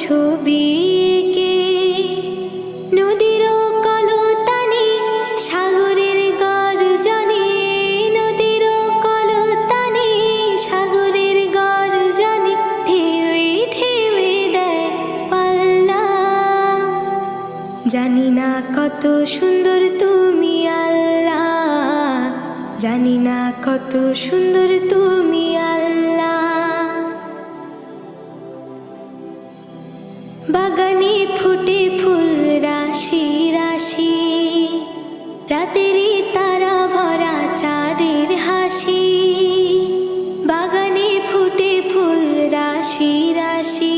ছবি কে কলতানি, সাগরের কলতানি, সাগরের পাল্লা। জানি না কত সুন্দর তুমি আল্লাহ, জানি না কত সুন্দর তুমি আল্লাহ। বাগানে ফুটে ফুল রাশি রাশি। রাতেরই তারা ভরা চাঁদের হাসি। বাগানে ফুটে ফুল রাশি রাশি।